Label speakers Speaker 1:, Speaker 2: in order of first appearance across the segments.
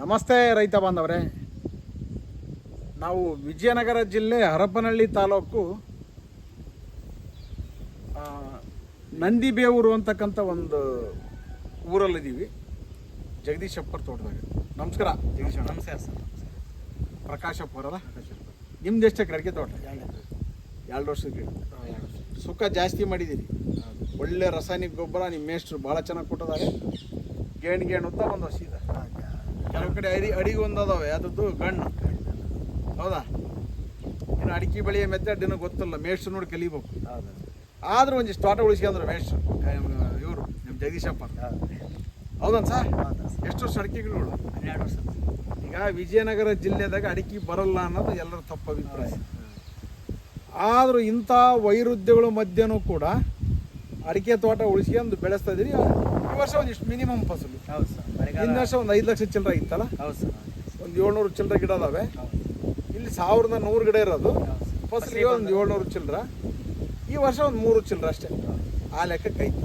Speaker 1: ನಮಸ್ತೆ ರೈತ ಬಾಂಧವರೇ. ನಾವು ವಿಜಯನಗರ ಜಿಲ್ಲೆ ಹರಪನಹಳ್ಳಿ ತಾಲೂಕು ನಂದಿಬೇವೂರು ಅಂತಕ್ಕಂಥ ಒಂದು ಊರಲ್ಲಿದ್ದೀವಿ. ಜಗದೀಶ್ ಅಪ್ಪರ್ ತೋಟದಾಗ. ನಮಸ್ಕಾರ. ಜಗದೀಶ್.
Speaker 2: ನಮಸ್ಕಾರ ಸರ್.
Speaker 1: ಪ್ರಕಾಶ್ ಅವರಲ್ಲ? ನಿಮ್ದು ಎಷ್ಟು ಎಕರೆ ಅಡಿಕೆ ತೋಟ? ಎರಡು ವರ್ಷದ ಗಿಡ. ಸುಖ ಜಾಸ್ತಿ ಮಾಡಿದ್ದೀರಿ. ಒಳ್ಳೆ ರಾಸಾಯನಿಕ ಗೊಬ್ಬರ ನಿಮ್ಮ ಮೇಷ್ಟ್ರು ಭಾಳ ಚೆನ್ನಾಗಿ ಕೊಟ್ಟಿದ್ದಾರೆ. ಗೇಣ್ ಗೇಣ್ ಅಂತ ಒಂದು ವರ್ಷ ಇದೆ. ಕೆಲವು ಕಡೆ ಅಡಿ ಅಡಿಗೆ ಒಂದು ಅದಾವೆ ಅದದ್ದು ಗಣ್ಣು ಹೌದಾ? ಇನ್ನು ಅಡಿಕೆ ಬೆಳೆಯ ಮೆಥಡ್ ಇನ್ನೂ ಗೊತ್ತಿಲ್ಲ. ಮೇಷ್ಟ್ರು ನೋಡಿ ಕಲಿಬೇಕು. ಆದ್ರೂ ಒಂದಿಷ್ಟು ತೋಟ ಉಳಿಸ್ಕೊಂಡ್ರೆ ಮೇಷ್ಟ್ರು. ಇವರು ನಿಮ್ಮ ಜಗದೀಶಪ್ಪ ಹೌದನ್ ಸರ್ ಎಷ್ಟು ವರ್ಷ ಅಡಿಕೆಗಳು
Speaker 2: ಹನ್ನೆರಡು ವರ್ಷ.
Speaker 1: ಈಗ ವಿಜಯನಗರ ಜಿಲ್ಲೆದಾಗ ಅಡಿಕೆ ಬರಲ್ಲ ಅನ್ನೋದು ಎಲ್ಲರ ತಪ್ಪು ಅಭಿಪ್ರಾಯ. ಆದರೂ ಇಂಥ ವೈರುಧ್ಯಗಳ ಮಧ್ಯನೂ ಕೂಡ ಅಡಿಕೆ ತೋಟ ಉಳಿಸ್ಕೊಂಡು ಬೆಳೆಸ್ತಾ ಇದೀರಿ. ವರ್ಷ ಒಂದಿಷ್ಟು ಮಿನಿಮಮ್ ಫಸಲು
Speaker 2: ಹೌದು ಸರ್ ಬರಿಗಾಲ.
Speaker 1: ಹಿಂದಿನ ವರ್ಷ ಒಂದು ಐದು ಲಕ್ಷ ಚಿಲ್ಲರೆ ಇತ್ತಲ್ಲ?
Speaker 2: ಹೌದು ಸರ್.
Speaker 1: ಒಂದು ಏಳ್ನೂರು ಚಿಲ್ಲರೆ ಗಿಡ ಅದಾವೆ. ಇಲ್ಲಿ ಸಾವಿರದ ನೂರು ಗಿಡ ಇರೋದು. ಫಸಲಿಗೆ ಒಂದು ಏಳ್ನೂರು ಚಿಲ್ಲರೆ. ಈ ವರ್ಷ ಒಂದು ಮೂರು ಚಿಲ್ಲರ ಅಷ್ಟೇ. ಆ ಲೆಕ್ಕಕ್ಕೆ ಐತಿ.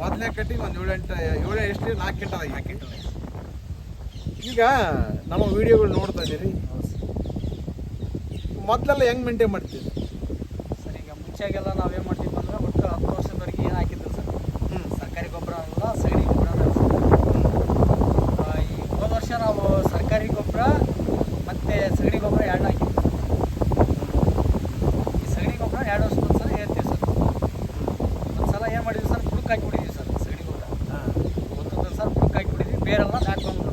Speaker 1: ಮೊದಲನೇ ಕಟ್ಟಿಗೆ ಒಂದು ಏಳು ಎಂಟು ಏಳು ಎಷ್ಟು ನಾಲ್ಕು ಕಿಂಟಲ್
Speaker 2: ನಾಲ್ಕು
Speaker 1: ಈಗ ನಮ್ಮ ವಿಡಿಯೋಗಳು ನೋಡ್ತಾ ಇದ್ದೀರಿ. ಮೊದಲೆಲ್ಲ ಹೆಂಗೆ ಮೇಂಟೈನ್ ಮಾಡ್ತೀವಿ
Speaker 2: ಸರ್ ಈಗ ಮುಂಚೆಗೆಲ್ಲ ನಾವೇನು ಮಾಡ್ತೀವಿ ಅಂದ್ರೆ ಒಟ್ಟು ಹತ್ತು ವರ್ಷದವರೆಗೆ ಏನು ಹಾಕಿದ್ರು ಸರ್
Speaker 1: ಹ್ಞೂ
Speaker 2: ಸರ್ಕಾರಿ ಗೊಬ್ಬರ ಅಲ್ಲ ಸಗಣಿ ಗೊಬ್ಬರ ಅಲ್ಲ ಸರ್ ಆ, ಈ ಹೋದ ವರ್ಷ ನಾವು ಸರ್ಕಾರಿ ಗೊಬ್ಬರ ಮತ್ತು ಸಗಣಿ ಗೊಬ್ಬರ ಎರಡು ಹಾಕಿ ಈ ಸಗಣಿ ಗೊಬ್ಬರ ಎರಡು ವರ್ಷ ಸಲ ಹೇಳ್ತೀವಿ ಸರ್. ಒಂದು ಸಲ ಏನು ಮಾಡಿದ್ವಿ ಸರ್? ಹುಡುಕ್ ಹಾಕಿಬಿಟ್ಟಿದ್ವಿ ಸರ್ ಸಗಣಿ ಗೊಬ್ಬರ. ಒಂದೊಂದು ಸಲ ಹುಡುಕ್ ಹಾಕಿಬಿಟ್ಟಿದ್ವಿ ಬೇರೆಲ್ಲ ನಾಟ್ಕೊಂಡು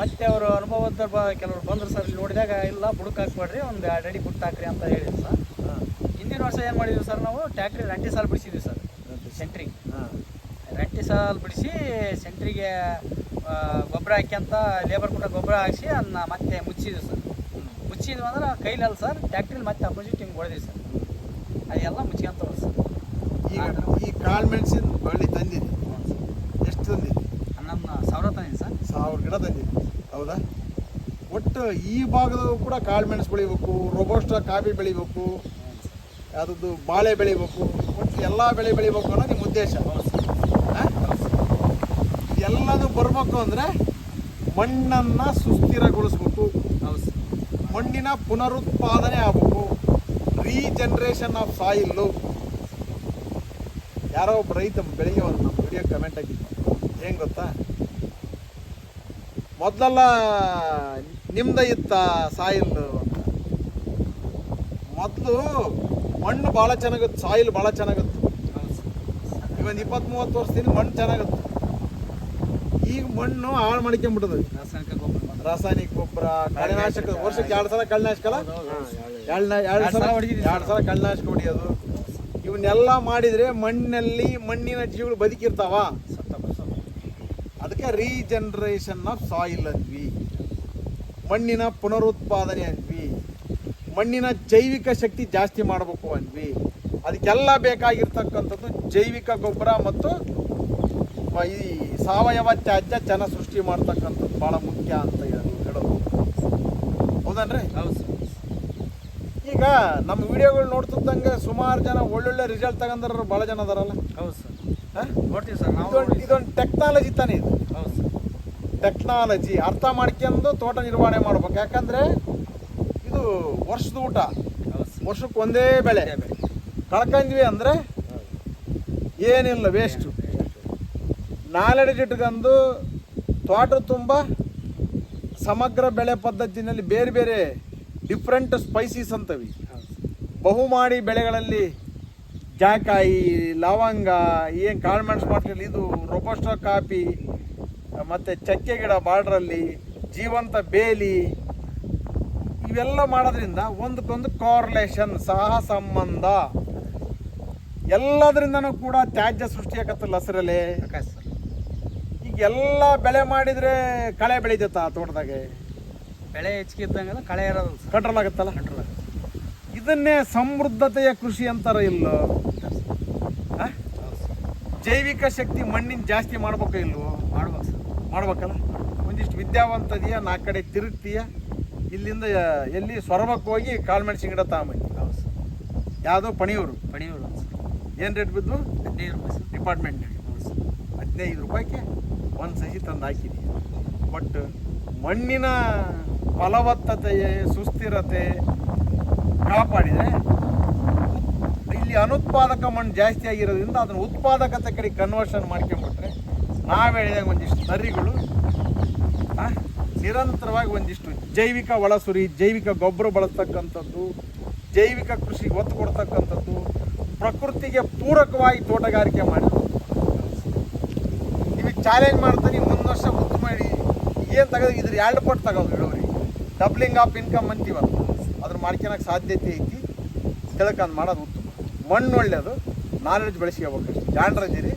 Speaker 2: ಮತ್ತೆ ಅವರು ಅನುಭವದ ಕೆಲವರು ಬಂದರು ಸರ್ ಇಲ್ಲಿ ನೋಡಿದಾಗ ಇಲ್ಲ ಬುಡಕ್ಕೆ ಹಾಕ್ಬೇಡ್ರಿ ಒಂದು ಎರಡು ಅಡಿ ಬುಟ್ಟು ಹಾಕ್ರಿ ಅಂತ ಹೇಳಿದ್ವಿ ಸರ್. ಹಿಂದಿನ ವರ್ಷ ಏನು ಮಾಡಿದ್ವಿ ಸರ್ ನಾವು? ಟ್ಯಾಕ್ಟ್ರಿ ರಂಟಿ ಸಾಲು ಬಿಡಿಸಿದ್ವಿ ಸರ್. ಸೆಂಟ್ರಿಗೆ. ರಂಟಿ ಸಾಲು ಬಿಡಿಸಿ ಸೆಂಟ್ರಿಗೆ ಗೊಬ್ಬರ ಹಾಕ್ಯಂತ ಲೇಬರ್ ಕೂಡ ಗೊಬ್ಬರ ಹಾಕಿಸಿ ಅದನ್ನ ಮತ್ತೆ ಮುಚ್ಚಿದ್ವಿ ಸರ್. ಮುಚ್ಚಿದ್ವಿ ಅಂದ್ರೆ ಕೈಲಲ್ಲ ಸರ್ ಟ್ಯಾಕ್ಟ್ರಿಲಿ ಮತ್ತೆ ಅಪೋಸಿಟ್ ಹಿಂಗೆ ಹೊಡೆದ್ವಿ ಸರ್. ಅದೆಲ್ಲ ಮುಚ್ಕೊಂತ ಹೋದ್ ಸರ್.
Speaker 1: ಈಗ ಈ ಕಾಳು ಮೆಣಸಿನ ಬಳ್ಳಿ ತಂದಿದೆ. ಎಷ್ಟು ತಂದಿರಿ
Speaker 2: ಹನ್ನೊಂದು ಸಾವಿರ ತಂದಿನಿ ಸರ್.
Speaker 1: ಸಾವಿರ ಗಿಡ ತಂದಿರಿ ಹೌದಾ? ಒಟ್ಟು ಈ ಭಾಗದಲ್ಲೂ ಕೂಡ ಕಾಳು ಮೆಣಸು ಬೆಳಿಬೇಕು ರೋಬೋಸ್ಟ ಕಾಫಿ ಬೆಳಿಬೇಕು ಅದ್ರದ್ದು ಬಾಳೆ ಬೆಳಿಬೇಕು ಒಟ್ಟು ಎಲ್ಲ ಬೆಳೆ ಬೆಳಿಬೇಕು ಅನ್ನೋದು ನಿಮ್ಮ ಉದ್ದೇಶ? ಎಲ್ಲದು ಬರಬೇಕು ಅಂದರೆ ಮಣ್ಣನ್ನು ಸುಸ್ಥಿರಗೊಳಿಸ್ಬೇಕು. ಮಣ್ಣಿನ ಪುನರುತ್ಪಾದನೆ ಆಗಬೇಕು. Regeneration of soil. ಯಾರೋ ಒಬ್ಬ ರೈತ ಬೆಳಿಗ್ಗೆ ಒಂದು ನಮ್ಮ ವಿಡಿಯೋ ಕಮೆಂಟ್ ಹಾಕಿದ್ದು ಏನು ಗೊತ್ತಾ? ಮೊದಲೆಲ್ಲ ನಿಮ್ದ ಇತ್ತ ಸಾಯಿಲ್ ಅಂತ. ಮೊದಲು ಮಣ್ಣು ಭಾಳ ಚೆನ್ನಾಗಿತ್ತು ಸಾಯಿಲ್ ಭಾಳ ಚೆನ್ನಾಗಿತ್ತು ಇವನ್ ಇಪ್ಪತ್ತು ಮೂವತ್ತು ವರ್ಷದಿಂದ ಮಣ್ಣು ಚೆನ್ನಾಗಿತ್ತು ಈಗ ಮಣ್ಣು ಹಾಳು ಮಾಡ್ಕೊಂಡ್ಬಿಟ್ಟದ.
Speaker 2: ರಾಸಾಯನಿಕ ಗೊಬ್ಬರ.
Speaker 1: ರಾಸಾಯನಿಕ ಗೊಬ್ಬರ ಕಳೆನಾಶಕ ವರ್ಷಕ್ಕೆ ಎರಡು ಸಲ ಕಳೆನಾಶಕ. ಎರಡು ಸಲ ಎರಡು ಸಲ ಕಳೆನಾಶಕ ಹೊಡಿಯೋದು. ಇವನ್ನೆಲ್ಲ ಮಾಡಿದ್ರೆ ಮಣ್ಣಲ್ಲಿ ಮಣ್ಣಿನ ಜೀವಗಳು ಬದುಕಿರ್ತಾವ. ಅದಕ್ಕೆ ರೀಜನರೇಷನ್ ಆಫ್ ಸಾಯಿಲ್ ಅಂದ್ವಿ. ಮಣ್ಣಿನ ಪುನರುತ್ಪಾದನೆ ಅಂದ್ವಿ. ಮಣ್ಣಿನ ಜೈವಿಕ ಶಕ್ತಿ ಜಾಸ್ತಿ ಮಾಡಬೇಕು ಅಂದ್ವಿ. ಅದಕ್ಕೆಲ್ಲ ಬೇಕಾಗಿರ್ತಕ್ಕಂಥದ್ದು ಜೈವಿಕ ಗೊಬ್ಬರ ಮತ್ತು ಈ ಸಾವಯವ ತ್ಯಾಜ್ಯ ಜನ ಸೃಷ್ಟಿ ಮಾಡ್ತಕ್ಕಂಥದ್ದು ಭಾಳ ಮುಖ್ಯ ಅಂತ ಹೇಳಿ ಹೇಳೋದು. ಹೌದನ್ರಿ?
Speaker 2: ಹೌದು ಸರ್.
Speaker 1: ಈಗ ನಮ್ಮ ವಿಡಿಯೋಗಳು ನೋಡ್ತಿದ್ದಂಗೆ ಸುಮಾರು ಜನ ಒಳ್ಳೊಳ್ಳೆ ರಿಸಲ್ಟ್ ತಗೊಂಡ್ರೆ ಭಾಳ ಜನ ಅದಾರಲ್ಲ.
Speaker 2: ಹೌದು ಸರ್.
Speaker 1: ಹಾ?
Speaker 2: ನೋಡ್ತೀವಿ ಸರ್
Speaker 1: ಇದೊಂದು ಇದೊಂದು ಟೆಕ್ನಾಲಜಿ ತಾನೇ ಇದು.
Speaker 2: ಹೌದು ಸರ್.
Speaker 1: ಟೆಕ್ನಾಲಜಿ ಅರ್ಥ ಮಾಡ್ಕೊಂಡು ತೋಟ ನಿರ್ವಹಣೆ ಮಾಡ್ಬೇಕು. ಯಾಕಂದ್ರೆ ಇದು ವರ್ಷದ ಊಟ. ವರ್ಷಕ್ಕೆ ಒಂದೇ ಬೆಳೆ. ಕಳ್ಕೊಂಡ್ವಿ ಅಂದ್ರೆ ಏನಿಲ್ಲ ವೇಸ್ಟು ನಾಲೆಡ್ಜ್ ಇಟ್ಕೊಂಡು ತೋಟ ತುಂಬ ಸಮಗ್ರ ಬೆಳೆ ಪದ್ಧತಿನಲ್ಲಿ ಬೇರೆ ಬೇರೆ ಡಿಫ್ರೆಂಟ್ ಸ್ಪೈಸೀಸ್ ಅಂತವಿ. ಬಹುಮಾಡಿ ಬೆಳೆಗಳಲ್ಲಿ ಜಾಕಾಯಿ, ಲವಂಗ, ಏನು ಕಾಳುಮೆಣಸು ಮಾಡ್ತೀವಿ ಇದು ರೊಬೋಸ್ಟೋ ಕಾಫಿ ಮತ್ತು ಚಕ್ಕೆ ಗಿಡ ಬಾರ್ಡ್ರಲ್ಲಿ, ಜೀವಂತ ಬೇಲಿ, ಇವೆಲ್ಲ ಮಾಡೋದ್ರಿಂದ ಒಂದಕ್ಕೊಂದು ಕಾರ್ಲೇಷನ್ ಸಹ ಸಂಬಂಧ. ಎಲ್ಲದರಿಂದನೂ ಕೂಡ ತ್ಯಾಜ್ಯ ಸೃಷ್ಟಿಯಾಗತ್ತಲ್ಲ ಹಸಿರಲ್ಲೇ ಎಲ್ಲ ಬೆಳೆ ಮಾಡಿದರೆ ಕಳೆ ಬೆಳಿತೈತ ಆ ತೋಟದಾಗೆ?
Speaker 2: ಬೆಳೆ ಹೆಚ್ಚಿಗೆ ಇದ್ದಂಗೆಲ್ಲ ಕಳೆ ಇರೋದು.
Speaker 1: ಕಂಟ್ರೋಲ್ ಆಗುತ್ತಲ್ಲ?
Speaker 2: ಕಂಟ್ರೋಲ್
Speaker 1: ಇದನ್ನೇ ಸಮೃದ್ಧತೆಯ ಕೃಷಿ ಅಂತಾರ ಇಲ್ಲೋ? ಜೈವಿಕ ಶಕ್ತಿ ಮಣ್ಣಿನ ಜಾಸ್ತಿ ಮಾಡ್ಬೇಕ ಇಲ್ವೋ
Speaker 2: ಮಾಡ್ಬೇಕು ಸರ್.
Speaker 1: ಮಾಡ್ಬೇಕಲ್ಲ? ಒಂದಿಷ್ಟು ವಿದ್ಯಾವಂತದೀಯ ನಾಲ್ಕು ಕಡೆ ತಿರುಗ್ತೀಯ ಇಲ್ಲಿಂದ ಎಲ್ಲಿ ಸೊರಬಕ್ಕೆ ಹೋಗಿ ಕಾಳುಮೆಣಸಿನ ಗಿಡ ತಗೊಂಬಂದಿ
Speaker 2: ಹೌದು ಸರ್.
Speaker 1: ಯಾವುದೋ ಪಣಿಯೂರು.
Speaker 2: ಪಣಿಯೂರು ಸರ್.
Speaker 1: ಏನು ರೇಟ್ ಬಿದ್ದು?
Speaker 2: ಹದಿನೈದು ರೂಪಾಯಿ ಸರ್.
Speaker 1: ಡಿಪಾರ್ಟ್ಮೆಂಟ್.
Speaker 2: ಹೌದು ಸರ್.
Speaker 1: ಹದಿನೈದು ರೂಪಾಯಿಗೆ ಒಂದು ಸಸಿ ತಂದು ಹಾಕಿದೆ ಬಟ್ ಮಣ್ಣಿನ ಫಲವತ್ತತೆ ಸುಸ್ಥಿರತೆ ಕಾಪಾಡಿದರೆ ಇಲ್ಲಿ ಅನುತ್ಪಾದಕ ಮಣ್ಣು ಜಾಸ್ತಿ ಆಗಿರೋದ್ರಿಂದ ಅದನ್ನು ಉತ್ಪಾದಕತೆ ಕಡೆ ಕನ್ವರ್ಷನ್ ಮಾಡ್ಕೊಂಬಿಟ್ರೆ ನಾವು ಹೇಳಿದಾಗ ಒಂದಿಷ್ಟು ತರಿಗಳು ಆ, ನಿರಂತರವಾಗಿ ಒಂದಿಷ್ಟು ಜೈವಿಕ ಒಳಸುರಿ ಜೈವಿಕ ಗೊಬ್ಬರ ಬಳಸ್ತಕ್ಕಂಥದ್ದು ಜೈವಿಕ ಕೃಷಿಗೆ ಒತ್ತು ಕೊಡ್ತಕ್ಕಂಥದ್ದು ಪ್ರಕೃತಿಗೆ ಪೂರಕವಾಗಿ ತೋಟಗಾರಿಕೆ ಮಾಡಿ ಚಾಲೆಂಜ್ ಮಾಡ್ತೀನಿ ಮುಂದೆ ವರ್ಷ ಉತ್ತು ಮಾಡಿ. ಏನು ತೆಗೆದು ಇದ್ರ ಎರಡು ಪಟ್ಟು ತಗೋದು ಇಳುವರಿ. ಡಬ್ಲಿಂಗ್ ಆಫ್ ಇನ್ಕಮ್ ಅಂತೀವಲ್ಲ ಅದ್ರ ಮಾಡ್ಕೊಳಕ್ಕೆ ಸಾಧ್ಯತೆ ಐತಿ. ತಿಳ್ಕೊಂಡು ಮಾಡೋದು ಉತ್ತಮ. ಮಣ್ಣು ಒಳ್ಳೆಯದು ನಾಲೆಡ್ಜ್ ಬೆಳೆಸ್ಕೋಬೇಕಷ್ಟು. ಜಾಂಡ್ರಜಿರಿ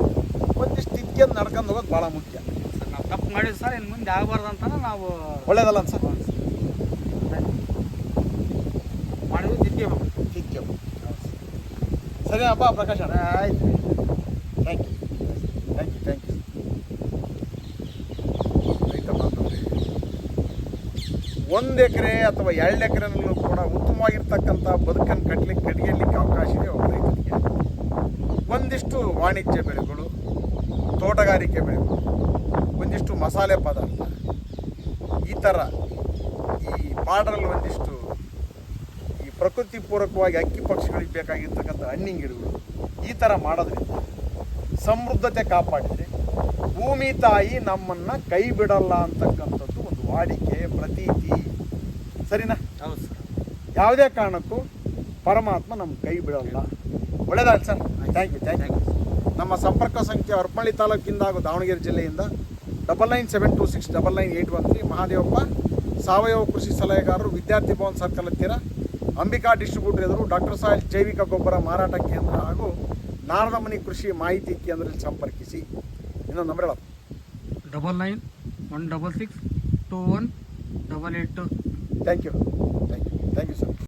Speaker 1: ಒಂದಿಷ್ಟು ತಿದ್ಕೊಂಡು ನಡ್ಕೊಂಡು ಹೋಗೋದು ಭಾಳ ಮುಖ್ಯ.
Speaker 2: ಸರ್ ನಾವು ತಪ್ಪು ಮಾಡಿದ್ವಿ ಸರ್ ಇನ್ನು ಮುಂದೆ ಆಗಬಾರ್ದು ಅಂತ ನಾವು
Speaker 1: ಒಳ್ಳೇದಲ್ಲ ಸರ್?
Speaker 2: ಮಾಡಿದ್ವಿ ತಿದ್ಕೋಬೇಕು.
Speaker 1: ತಿದ್ಕೋಬೇಕು. ಸರಿ ಅಪ್ಪ ಪ್ರಕಾಶ್ ಅಣ್ಣ ಆಯ್ತು. Thank you thank you thank you ರೈತ ಬಾಂಧವರೇ ಒಂದು ಎಕರೆ ಅಥವಾ ಎರಡು ಎಕರೆನಲ್ಲೂ ಕೂಡ ಉತ್ತಮವಾಗಿರ್ತಕ್ಕಂಥ ಬದುಕನ್ನು ಕಟ್ಟಲಿಕ್ಕೆ ಕಡಿಯಲಿಕ್ಕೆ ಅವಕಾಶ ಇದೆ, ಒಬ್ಬ ರೈತನಿಗೆ. ಒಂದಿಷ್ಟು ವಾಣಿಜ್ಯ ಬೆಳೆಗಳು, ತೋಟಗಾರಿಕೆ ಬೆಳೆಗಳು, ಒಂದಿಷ್ಟು ಮಸಾಲೆ ಪದಾರ್ಥ, ಈ ಥರ ಈ ಬಾರ್ಡ್ರಲ್ಲಿ ಒಂದಿಷ್ಟು ಈ ಪ್ರಕೃತಿ ಪೂರಕವಾಗಿ ಅಕ್ಕಿ ಪಕ್ಷಿಗಳಿಗೆ ಬೇಕಾಗಿರ್ತಕ್ಕಂಥ ಹಣ್ಣಿನ ಗಿಡಗಳು, ಈ ಥರ ಮಾಡೋದ್ರಿಂದ ಸಮೃದ್ಧತೆ ಕಾಪಾಡಿದೆ. ಭೂಮಿ ತಾಯಿ ನಮ್ಮನ್ನು ಕೈ ಬಿಡಲ್ಲ ಅಂತಕ್ಕಂಥದ್ದು. ವಾಡಿಕೆ ಪ್ರತೀತಿ. ಸರಿನಾ?
Speaker 2: ಹೌದು ಸರ್.
Speaker 1: ಯಾವುದೇ ಕಾರಣಕ್ಕೂ ಪರಮಾತ್ಮ ನಮ್ಮ ಕೈ ಬಿಡೋಲ್ಲ. ಒಳ್ಳೇದಾಗಲಿ sir. Thank you thank you ನಮ್ಮ ಸಂಪರ್ಕ ಸಂಖ್ಯೆ ಹರಪಳ್ಳಿ ತಾಲೂಕಿಂದ ಹಾಗೂ ದಾವಣಗೆರೆ ಜಿಲ್ಲೆಯಿಂದ double nine seven two six double nine eight one three Mahadevappa ಸಾವಯವ ಕೃಷಿ ಸಲಹೆಗಾರರು ವಿದ್ಯಾರ್ಥಿ ಭವನ್ ಸರ್ಕಲ್ ಹತ್ತಿರ ಅಂಬಿಕಾ ಡಿಸ್ಟ್ರಿಬ್ಯೂಟರ್ ಎದುರು ಡಾಕ್ಟರ್ ಸಾಹೇಬ್ ಜೈವಿಕ ಗೊಬ್ಬರ ಮಾರಾಟ ಕೇಂದ್ರ ಹಾಗೂ ನಾರದಮನಿ ಕೃಷಿ ಮಾಹಿತಿ ಕೇಂದ್ರದಲ್ಲಿ ಸಂಪರ್ಕಿಸಿ. ಇನ್ನೊಂದು ನಂಬರ್ ಹೇಳಪ್ಪ.
Speaker 2: Double nine one double six two one double eight two
Speaker 1: thank you thank you thank you sir